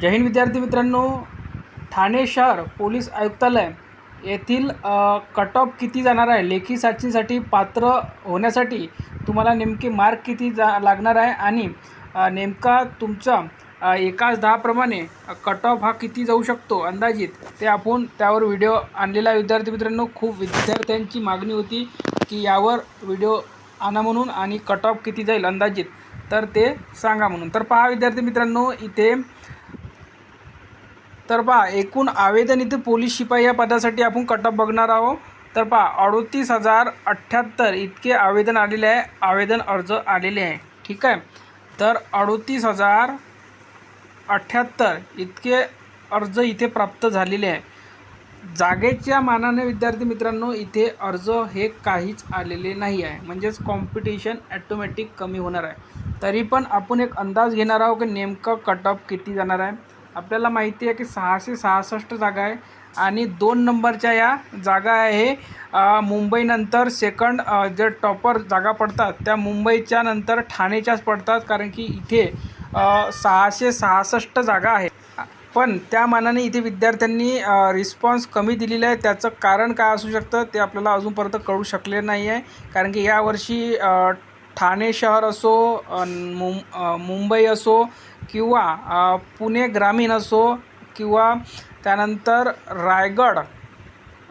जय हिंद विद्यार्थी मित्रांनो. ठाणे शहर पोलीस आयुक्तालय येथील कट ऑफ किती जाणार आहे? लेखी चाचणीसाठी पात्र होण्यासाठी तुम्हाला नेमके मार्क किती जा लागणार आहे? आणि नेमका तुमचा एकाच दहाप्रमाणे कट ऑफ हा किती जाऊ शकतो? अंदाजित ते आपण त्यावर व्हिडिओ आणलेला आहे. विद्यार्थी मित्रांनो खूप विद्यार्थ्यांची मागणी होती की यावर व्हिडिओ आणा म्हणून आणि कट ऑफ किती जाईल अंदाजित? तर ते सांगा म्हणून. तर पहा विद्यार्थी मित्रांनो इथे तर पहा एकूण आवेदन इथे पोलीस शिपाई या पदासाठी आपण कटअप बघणार आहोत. तर पहा अडोतीस हजार अठ्ठ्याहत्तर इतके आवेदन आलेले आहे. आवेदन अर्ज आलेले आहे. ठीक आहे? तर अडोतीस हजार अठ्ठ्याहत्तर इतके अर्ज इथे प्राप्त झालेले आहे. जागेच्या मानाने विद्यार्थी मित्रांनो इथे अर्ज हे काहीच आलेले नाही आहे. म्हणजेच कॉम्पिटिशन ॲटोमॅटिक कमी होणार आहे. तरी पण आपण एक अंदाज घेणार आहोत की नेमकं कटअप किती जाणार आहे. आपल्याला माहिती आहे की सहाशे सहासष्ट जागा आहे आणि दोन नंबरच्या या जागा आहे मुंबईनंतर सेकंड जे टॉपर जागा पडतात त्या मुंबईच्या नंतर ठाणेच्याच पडतात कारण की इथे सहाशे सहासष्ट जागा आहे. पण त्या मानाने इथे विद्यार्थ्यांनी रिस्पॉन्स कमी दिलेला आहे. त्याचं कारण काय असू शकतं ते आपल्याला अजूनपर्यंत कळू शकले नाही आहे. कारण की यावर्षी ठाणे शहर असो मुं मुंबई असो किंवा पुणे ग्रामीण असो किंवा त्यानंतर रायगड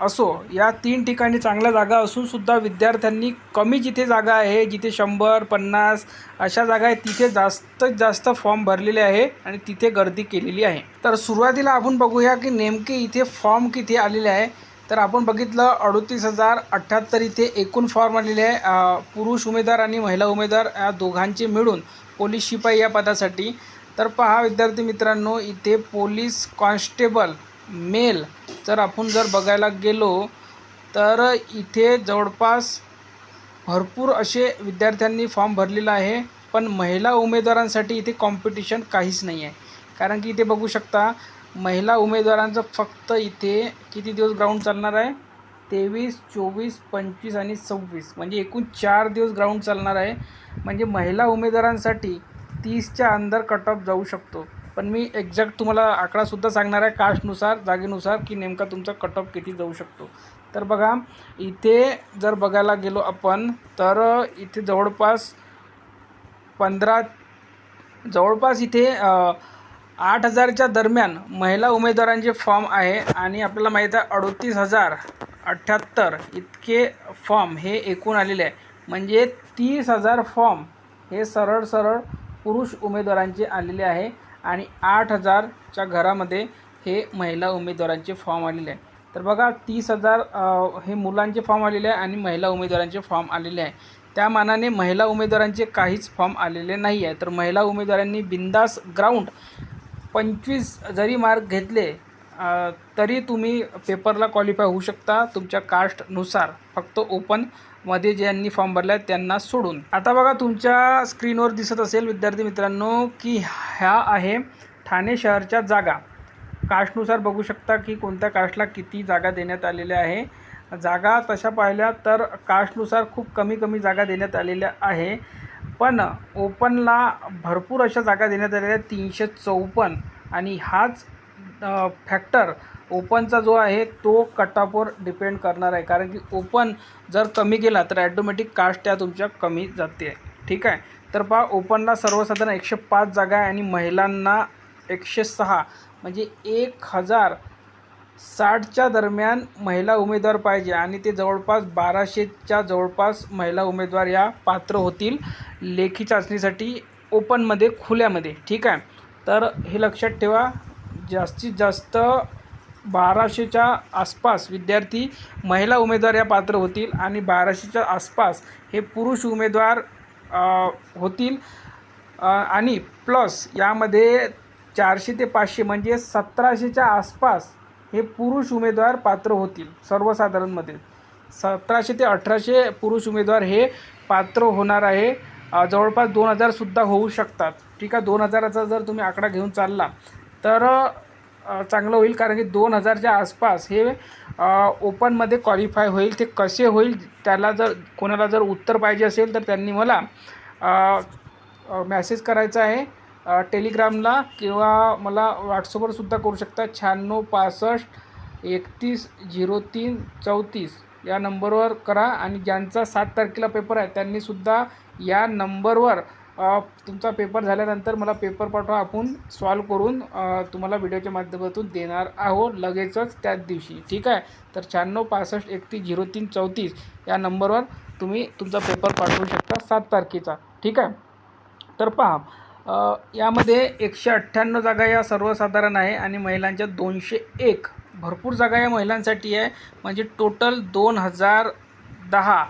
असो या तीन ठिकाणी चांगल्या जागा असूनसुद्धा विद्यार्थ्यांनी कमी जिथे जागा आहे जिथे शंभर पन्नास अशा जागा आहेत तिथे जास्तीत जास्त फॉर्म भरलेले आहे आणि तिथे गर्दी केलेली आहे. तर सुरुवातीला आपण बघूया की नेमके इथे फॉर्म किती आलेले आहे. तर आपण बघितलं अडोतीस हजार अठ्ठ्याहत्तर इथे एकूण फॉर्म आलेले आहे. पुरुष उमेदवार आणि महिला उमेदवार या दोघांचे मिळून पोलीस शिपाई या पदासाठी. तर पहा विद्यार्थी मित्रांनो इथे पोलीस कॉन्स्टेबल मेल जर आपण जर बघायला गेलो तर इथे जवळपास भरपूर असे विद्यार्थ्यांनी फॉर्म भरलेला आहे. पण महिला उमेदवारांसाठी इथे कॉम्पिटिशन काहीच नाही आहे कारण की इथे बघू शकता महिला उमेदवारांचं फक्त इथे किती दिवस ग्राउंड चालणार आहे? तेवीस चोवीस पंचवीस आणि सव्वीस. म्हणजे एकूण चार दिवस ग्राउंड चालणार आहे. म्हणजे महिला उमेदवारांसाठी तीसच्या अंदर कट ऑफ जाऊ शकतो. पण मी एक्झॅक्ट तुम्हाला आकडासुद्धा सांगणार आहे कास्टनुसार जागेनुसार की नेमका तुमचा कट ऑफ किती जाऊ शकतो. तर बघा इथे जर बघायला गेलो आपण तर इथे जवळपास पंधरा जवळपास इथे आठ हजारच्या दरम्यान महिला उमेदवारांचे फॉर्म आहे आणि आपल्याला माहीत आहे अडोतीस हजार अठ्ठ्याहत्तर इतके फॉर्म हे एकूण आलेले आहे. म्हणजे तीस हजार फॉर्म हे सरळ सरळ पुरुष उमेदवारांचे आलेले आहे आणि आठ हजारच्या घरामध्ये हे महिला उमेदवारांचे फॉर्म आलेले आहे. तर बघा तीस हजार हे मुलांचे फॉर्म आलेले आहे आणि महिला उमेदवारांचे फॉर्म आलेले आहे. त्या मानाने महिला उमेदवारांचे काहीच फॉर्म आलेले नाही आहे. तर महिला उमेदवारांनी बिंदास ग्राउंड पंचवीस जरी मार्क घेतले तरी तुम्ही पेपरला क्वालिफाय होऊ शकता तुमच्या कास्टनुसार फक्त ओपनमध्ये ज्यांनी फॉर्म भरला आहे त्यांना सोडून. आता बघा तुमच्या स्क्रीनवर दिसत असेल विद्यार्थी मित्रांनो की ह्या आहे ठाणे शहरच्या जागा. कास्टनुसार बघू शकता की कोणत्या कास्टला किती जागा देण्यात आलेल्या आहे. जागा तशा पाहिल्या तर कास्टनुसार खूप कमी कमी जागा देण्यात आलेल्या आहे. पण ओपनला भरपूर अशा जागा देण्यात आलेल्या आहेत. तीनशे चौपन्न. आणि हाच फॅक्टर ओपनचा जो आहे तो कटऑफवर डिपेंड करणार आहे. कारण की ओपन जर कमी गेला तर ॲटोमॅटिक कास्ट त्या तुमच्या कमी जाते. ठीक आहे? तर पहा ओपनला सर्वसाधारण एकशे पाच जागा आहे आणि महिलांना एकशे सहा. म्हणजे एक हजार साठच्या दरम्यान महिला उमेदवार पाहिजे आणि ते जवळपास बाराशेच्या जवळपास महिला उमेदवार या पात्र होतील लेखी चाचणीसाठी ओपनमध्ये खुल्यामध्ये. ठीक आहे? तर हे लक्षात ठेवा जास्तीत जास्त बाराशेच्या आसपास विद्यार्थी महिला उमेदवार या पात्र होतील आणि बाराशेच्या आसपास हे पुरुष उमेदवार होतील. आणि प्लस यामध्ये चारशे ते पाचशे म्हणजे सतराशेच्या आसपास हे पुरुष उमेदवार पात्र होतील सर्वसाधारणमध्ये. सतराशे ते अठराशे पुरुष उमेदवार हे पात्र होणार आहे. जवळपास दोन हजारसुद्धा होऊ शकतात. ठीक आहे दोन हजाराचा जर तुम्ही आकडा घेऊन चालला तर चांगलं होईल कारण की दोन हजारच्या आसपास हे ओपनमध्ये क्वालिफाय होईल. ते कसे होईल त्याला जर कोणाला जर उत्तर पाहिजे असेल तर त्यांनी मला मॅसेज करायचा आहे. टेलिग्रामला किंवा मला व्हॉट्सअपवर सुद्धा करू शकता. शहाण्णव पासष्ट एकतीस झिरो तीन चौतीस या नंबरवर करा आणि ज्यांचा सात तारखेला पेपर आहे त्यांनीसुद्धा या नंबरवर तुमचा पेपर झाल्यानंतर मला पेपर पाठवा. आपण सॉल्व करून तुम्हाला व्हिडिओच्या माध्यमातून देणार आहोत लगेचच त्याच दिवशी. ठीक आहे? तर शहाण्णव पासष्ट एकतीस झिरो तीन चौतीस या नंबरवर तुम्ही तुमचा पेपर पाठवू शकता सात तारखेचा. ठीक आहे? तर पहा यामध्ये एकशे अठ्ठ्याण्णव जागा या सर्वसाधारण आहे आणि महिलांच्या दोनशे एक. भरपूर जागा या महिलांसाठी आहे. म्हणजे टोटल दोन हजार दहा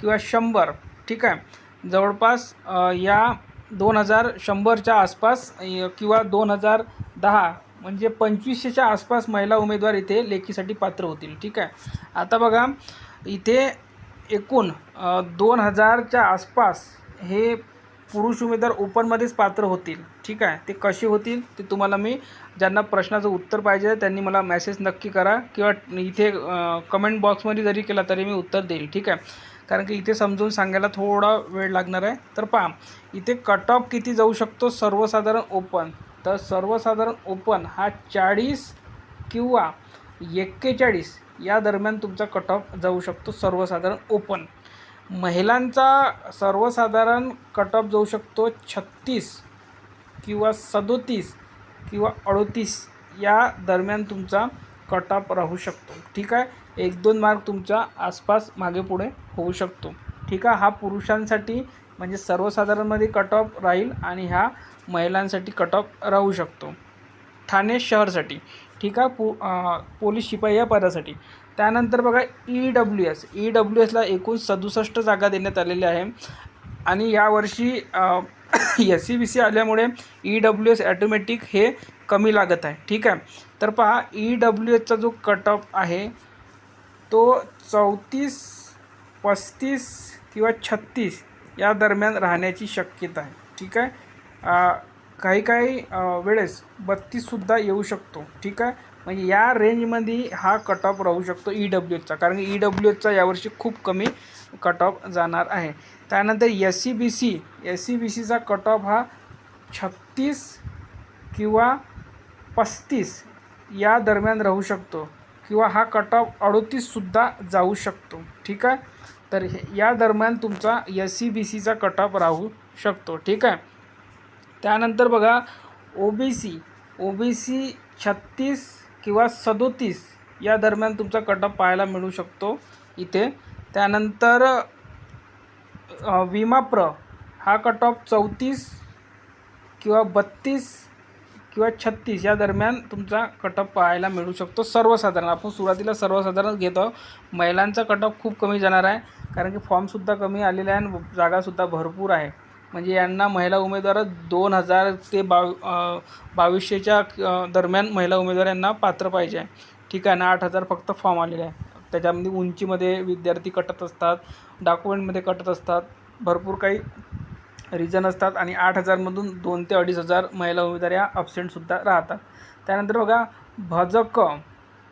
किंवा शंभर. ठीक आहे? जवळपास या दोन हजार शंभरच्या आसपास किंवा दोन हजार दहा म्हणजे पंचवीसशेच्या आसपास महिला उमेदवार इथे लेखीसाठी पात्र होतील. ठीक आहे? आता बघा इथे एकूण दोन हजारच्या आसपास हे पुरुष उमेदवार ओपनमध्येच पात्र होतील. ठीक आहे? ते कसे होतील? ते तुम्हाला मी ज्यांना प्रश्नाचं उत्तर पाहिजे त्यांनी मला मेसेज नक्की करा किंवा इथे कमेंट बॉक्समध्ये जरी केला तरी मी उत्तर देईल. ठीक आहे? कारण की इथे समजून सांगायला थोडा वेळ लागणार आहे. तर पहा इथे कट ऑफ किती जाऊ शकतो? सर्वसाधारण ओपन तर सर्वसाधारण ओपन हा चाळीस किंवा एक्केचाळीस या दरम्यान तुमचा कट ऑफ जाऊ शकतो सर्वसाधारण ओपन महिलांचा सर्वसाधारण कट ऑफ जाऊ शकतो छत्तीस किंवा सदोतीस किंवा अडोतीस या दरम्यान तुमचा कट ऑफ राहू शकतो. ठीक आहे? एक दोन मार्क तुमच्या आसपास मागे पुढे होऊ शकतो. ठीक आहे? हा पुरुषांसाठी म्हणजे सर्वसाधारणमध्ये कट ऑफ राहील आणि ह्या महिलांसाठी कट ऑफ राहू शकतो. ठाणे शहरसाठी. ठीक आहे? पो पोलीस शिपाई या पदासाठी. त्यानंतर बघा E W S E W एसला एकूण सदुसष्ट जागा देण्यात आलेल्या आहे. आणि यावर्षी एस सी बी सी आल्यामुळे ई डब्ल्यू एस ॲटोमॅटिक हे कमी लागत आहे. ठीक आहे? तर पहा ई डब्ल्यू एसचा जो कट ऑफ आहे तो चौतीस पस्तीस किंवा छत्तीस या दरम्यान राहण्याची शक्यता आहे. ठीक आहे? काही काही वेळेस बत्तीससुद्धा येऊ शकतो. ठीक आहे? म्हणजे या रेंजमध्ये हा कट ऑफ राहू शकतो ई डब्ल्यू एचचा कारण ई डब्ल्यू एचचा यावर्षी खूप कमी कट ऑफ जाणार आहे. त्यानंतर S C B C S C B सीचा कट ऑफ हा छत्तीस किंवा पस्तीस या दरम्यान राहू शकतो किंवा हा कट ऑफ अडोतीससुद्धा जाऊ शकतो. ठीक आहे? तर हे या दरम्यान तुमचा एस सी बी सीचा कट ऑफ राहू शकतो. ठीक आहे? त्यानंतर बघा O B C O B C छत्तीस किंवा सदोतीस या दरम्यान तुमचा कटअप पाहायला मिळू शकतो इथे. त्यानंतर विमाप्र हा कट चौतीस किंवा बत्तीस किंवा छत्तीस या दरम्यान तुमचा कटअप पाहायला मिळू शकतो सर्वसाधारण. आपण सुरुवातीला सर्वसाधारण घेतो महिलांचा कटअप खूप कमी जाणार आहे कारण की फॉर्मसुद्धा कमी आलेला आहे आणि जागासुद्धा भरपूर आहे. म्हणजे यांना महिला उमेदवार दोन हजार ते बाव बावीसशेच्या दरम्यान महिला उमेदवार यांना पात्र पाहिजे आहे. ठीक आहे ना आठ हजार फक्त फॉर्म आलेले आहे. त्याच्यामध्ये उंचीमध्ये विद्यार्थी कटत असतात डॉक्युमेंटमध्ये कटत असतात भरपूर काही रिजन असतात आणि आठ हजारमधून दोन ते अडीच हजार महिला उमेदवार या अब्सेंटसुद्धा राहतात. त्यानंतर बघा भजक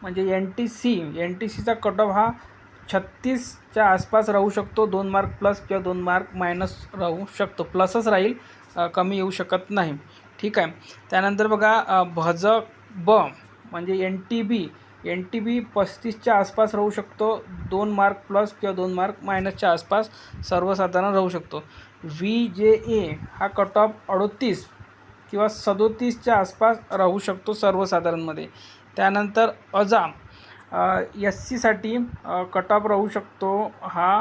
म्हणजे N T C N T सीचा कट ऑफ हा छत्तीसच्या आसपास राहू शकतो दोन मार्क प्लस किंवा दोन मार्क मायनस राहू शकतो. प्लसच राहील कमी येऊ शकत नाही. ठीक आहे? त्यानंतर बघा भज भजक ब म्हणजे N T B N T B पस्तीसच्या आसपास राहू शकतो दोन मार्क प्लस किंवा दोन मार्क मायनसच्या आसपास सर्वसाधारण राहू शकतो. व्ही जे ए हा कट ऑफ अडोतीस किंवा सदोतीसच्या आसपास राहू शकतो सर्वसाधारणमध्ये. त्यानंतर अजा एस सीसाठी कट ऑफ राहू शकतो हा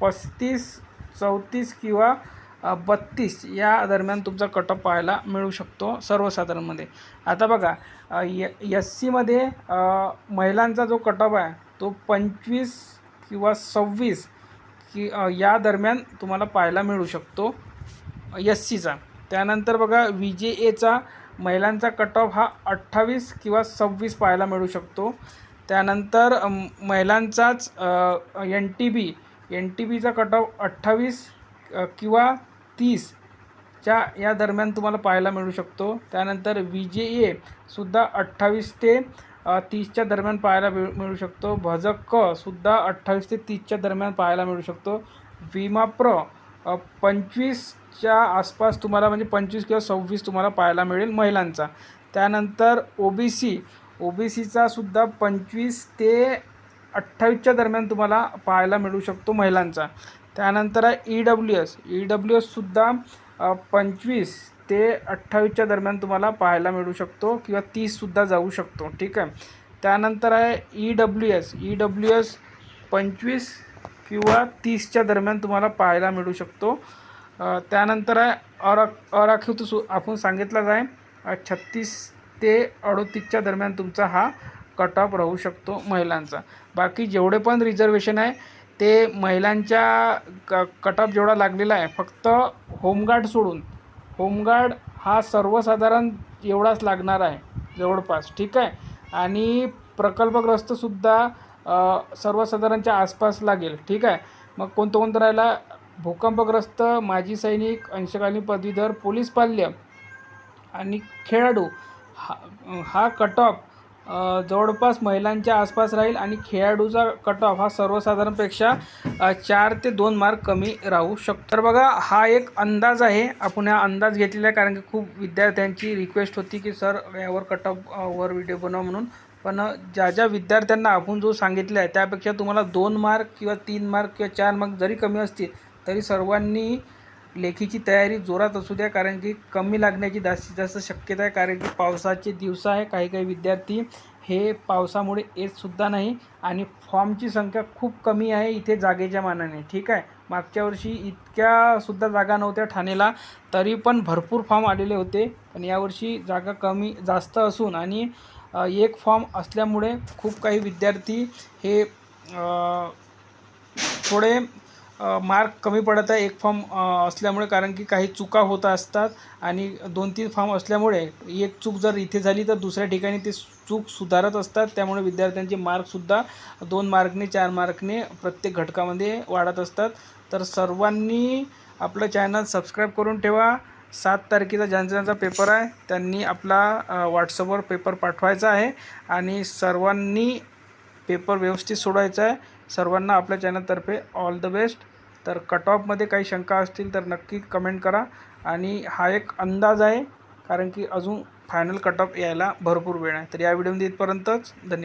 पस्तीस चौतीस किंवा बत्तीस या दरम्यान तुमचा कट ऑफ पाहायला मिळू शकतो सर्वसाधारणमध्ये. आता बघा एस सीमध्ये महिलांचा जो कट ऑफ आहे तो पंचवीस किंवा सव्वीस की या दरम्यान तुम्हाला पाहायला मिळू शकतो एस सीचा त्यानंतर बघा व्ही जे एचा महिलांचा कट ऑफ हा अठ्ठावीस किंवा सव्वीस पाहायला मिळू शकतो. त्यानंतर महिलांचाच N T B N T बीचा कट ऑफ अठ्ठावीस किंवा तीसच्या या दरम्यान तुम्हाला पाहायला मिळू शकतो. त्यानंतर व्ही जे ए सुद्धा अठ्ठावीस ते तीसच्या दरम्यान पाहायला मिळू मिळू शकतो. भजक क सुद्धा अठ्ठावीस ते तीसच्या दरम्यान पाहायला मिळू शकतो. विमा प्र पंचवीस च्या आसपास तुम्हाला म्हणजे पंचवीस किंवा सव्वीस तुम्हाला पाहायला मिळेल महिलांचा. त्यानंतर O B C O B सीचा सुद्धा पंचवीस ते अठ्ठावीसच्या दरम्यान तुम्हाला पाहायला मिळू शकतो महिलांचा. त्यानंतर आहे E W S E W एससुद्धा पंचवीस ते अठ्ठावीसच्या दरम्यान तुम्हाला पाहायला मिळू शकतो किंवा तीससुद्धा जाऊ शकतो. ठीक आहे? त्यानंतर आहे E W S E W S पंचवीस किंवा तीसच्या दरम्यान तुम्हाला पाहायला मिळू शकतो. त्यानंतर आहे अरा अराखीव तो सु आपण सांगितलाच आहे छत्तीस ते अडोतीसच्या दरम्यान तुमचा हा कट ऑफ राहू शकतो महिलांचा. बाकी जेवढे पण रिझर्वेशन आहे ते महिलांच्या क कट ऑफ जेवढा लागलेला आहे फक्त होमगार्ड सोडून होमगार्ड हा सर्वसाधारण एवढाच लागणार आहे जवळपास ठीक आहे? आणि प्रकल्पग्रस्तसुद्धा सर्वसाधारणच्या आसपास लागेल ठीक आहे? मग कोणतं कोणतं राहिला भूकंपग्रस्त माजी सैनिक अंशकालीन पदवीधर पोलीस पाल्य आणि खेळाडू. हा हा कट ऑफ जवळपास महिलांच्या आसपास राहील आणि खेळाडूचा कट ऑफ हा सर्वसाधारणपेक्षा चार ते दोन मार्क कमी राहू शकतो. तर बघा हा एक अंदाज आहे. आपण हा अंदाज घेतलेला आहे कारण की खूप विद्यार्थ्यांची रिक्वेस्ट होती की सर यावर कट ऑफ वर व्हिडिओ बनवा म्हणून. पण ज्या ज्या विद्यार्थ्यांना आपण जो सांगितलं आहे त्यापेक्षा तुम्हाला दोन मार्क किंवा तीन मार्क किंवा चार मार्क जरी कमी असतील तरी सर्वांनी लेखीची तयारी जोरात असू द्या कारण की कमी लागण्याची जास्तीत जास्त शक्यता आहे कारण की पावसाचे दिवस आहे काही काही विद्यार्थी हे पावसामुळे येतसुद्धा नाही आणि फॉर्मची संख्या खूप कमी आहे इथे जागेच्या मानाने ठीक आहे? मागच्या वर्षी इतक्यासुद्धा जागा नव्हत्या ठाणेला तरी पण भरपूर फॉर्म आलेले होते पण यावर्षी जागा कमी जास्त असून आणि एक फॉर्म असल्यामुळे खूप काही विद्यार्थी हे थोडे मार्क कमी पडत आहे. एक फॉर्म असल्यामुळे कारण की काही चुका होत असतात आणि दोन तीन फॉर्म असल्यामुळे एक चूक जर इथे झाली तर दुसऱ्या ठिकाणी ते चूक सुधारत असतात. त्यामुळे विद्यार्थ्यांचे मार्कसुद्धा दोन मार्कने चार मार्कने प्रत्येक घटकामध्ये वाढत असतात. तर सर्वांनी आपलं चॅनल सबस्क्राईब करून ठेवा. सात तारखेचा ज्यांचा ज्यांचा पेपर आहे त्यांनी आपला व्हॉट्सअपवर पेपर पाठवायचा आहे. आणि सर्वांनी पेपर व्यवस्थित सोडायचा आहे. सर्वांना आपल्या चॅनलतर्फे ऑल द बेस्ट तर कट ऑफमध्ये काही शंका असतील तर नक्की कमेंट करा. आणि हा एक अंदाज आहे कारण की अजून फायनल कट ऑफ यायला भरपूर वेळ आहे. तर या व्हिडिओमध्ये इथपर्यंतच. धन्यवाद.